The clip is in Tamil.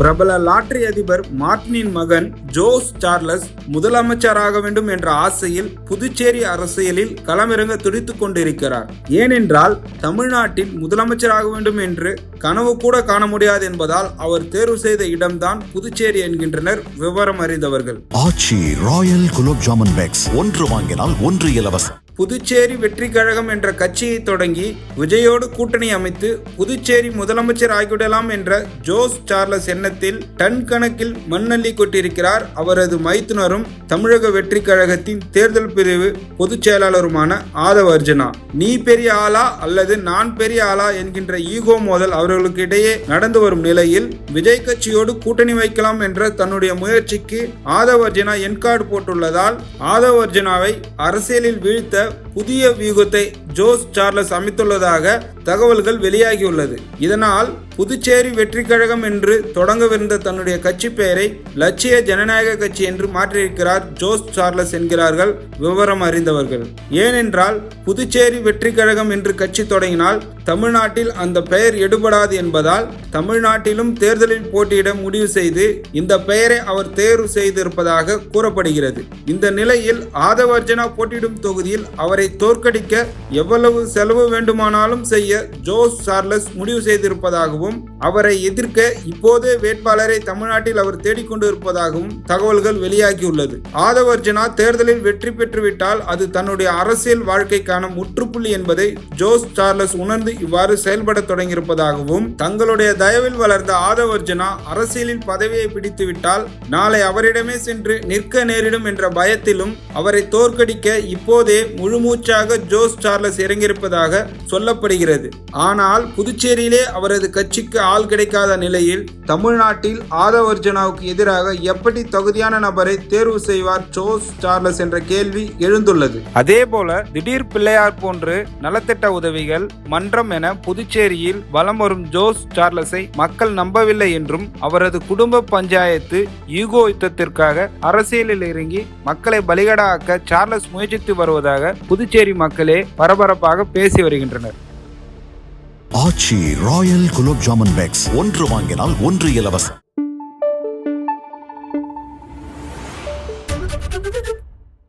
பிரபல லாட்டரி அதிபர் மார்டினின் மகன் ஜோஸ் சார்லஸ் முதலமைச்சராக வேண்டும் என்ற ஆசையில் புதுச்சேரி அரசியலில் களமிறங்க துடித்துக் கொண்டிருக்கிறார். ஏனென்றால் தமிழ்நாட்டில் முதலமைச்சராக வேண்டும் என்று கனவு கூட காண முடியாது என்பதால் அவர் தேர்வு செய்த இடம்தான் புதுச்சேரி என்கின்றனர் விவரம் அறிந்தவர்கள். ஆச்சி ராயல் குலோப் ஜாமுன் பேக்ஸ் ஒன்று வாங்கினால் ஒன்று இலவசம். புதுச்சேரி வெற்றி கழகம் என்ற கட்சியை தொடங்கி விஜயோடு கூட்டணி அமைத்து புதுச்சேரி முதலமைச்சர் ஆகிவிடலாம் என்ற ஜோஸ் சார்லஸ் எண்ணத்தில் டன் கணக்கில் மண்ணள்ளி கொண்டிருக்கிறார் அவரது மைத்துனரும் தமிழக வெற்றி கழகத்தின் தேர்தல் பிரிவு பொதுச் செயலாளருமான ஆதவ அர்ஜுனா. நீ பெரிய ஆளா அல்லது நான் பெரிய ஆளா? என்கின்ற ஈகோ மோதல் அவர்களுக்கு இடையே நடந்து வரும் நிலையில் விஜய் கட்சியோடு கூட்டணி வைக்கலாம் என்ற தன்னுடைய முயற்சிக்கு ஆதவ அர்ஜுனா என்கார்டு போட்டுள்ளதால் ஆதவ அர்ஜுனாவை அரசியலில் வீழ்த்த Later. புதிய வியூகத்தை ஜோஸ் சார்லஸ் அமைத்துள்ளதாக தகவல்கள் வெளியாகியுள்ளது. இதனால் புதுச்சேரி வெற்றி கழகம் என்று தொடங்கவிருந்த தன்னுடைய கட்சி பெயரை லட்சிய ஜனநாயக கட்சி என்று மாற்றியிருக்கிறார் ஜோஸ் சார்லஸ் என்கிறார்கள் விவரம் அறிந்தவர்கள். ஏனென்றால் புதுச்சேரி வெற்றி கழகம் என்று கட்சி தொடங்கினால் தமிழ்நாட்டில் அந்த பெயர் எடுபடாது என்பதால் தமிழ்நாட்டிலும் தேர்தலில் போட்டியிட முடிவு செய்து இந்த பெயரை அவர் தேர்வு செய்திருப்பதாக கூறப்படுகிறது. இந்த நிலையில் ஆதவர்ஜனா போட்டியிடும் தொகுதியில் அவரை தோற்கடிக்க எவ்வளவு செலவு வேண்டுமானாலும் செய்ய ஜோஸ் சார்லஸ் முடிவு செய்திருப்பதாகவும் அவரை எதிர்க்க இப்போதே வேட்பாளரை தமிழ்நாட்டில் அவர் தேடிக்கொண்டு இருப்பதாகவும் தகவல்கள் வெளியாகியுள்ளது. ஆதவர்ஜனா தேர்தலில் வெற்றி பெற்றுவிட்டால் அது தன்னுடைய அரசியல் வாழ்க்கைக்கான முற்றுப்புள்ளி என்பதை ஜோஸ் சார்லஸ் உணர்ந்து இவ்வாறு செயல்பட தொடங்கியிருப்பதாகவும் தங்களுடைய தயவில் வளர்ந்த ஆதவர்ஜனா அரசியலில் பதவியை பிடித்துவிட்டால் நாளை அவரிடமே சென்று நிற்க நேரிடும் என்ற பயத்திலும் அவரை தோற்கடிக்க இப்போதே முழுமூச்சாக ஜோஸ் சார்லஸ் இறங்கியிருப்பதாக சொல்லப்படுகிறது. ஆனால் புதுச்சேரியிலே அவரது கட்சிக்கு ஆள் கிடைக்காத நிலையில் தமிழ்நாட்டில் ஆதவர்ஜனாவுக்கு எதிராக எப்படி தகுதியான நபரை தேர்வு செய்வார் ஜோஸ் சார்லஸ் என்ற கேள்வி எழுந்துள்ளது. அதே போல திடீர் பிள்ளையார் போன்று நலத்திட்ட உதவிகள் மன்றம் என புதுச்சேரியில் வலம் வரும் ஜோஸ் சார்லஸை மக்கள் நம்பவில்லை என்றும் அவரது குடும்ப பஞ்சாயத்து ஈகோ யுத்தத்திற்காக அரசியலில் இறங்கி மக்களை பலிகடாக்க சார்லஸ் முயற்சித்து வருவதாக புதுச்சேரி மக்களே பரபரப்பாக பேசி வருகின்றனர். ஆச்சி ராயல் குலோப் ஜாமன் பேக்ஸ் ஒன்று வாங்கினால் ஒன்று இலவசம்.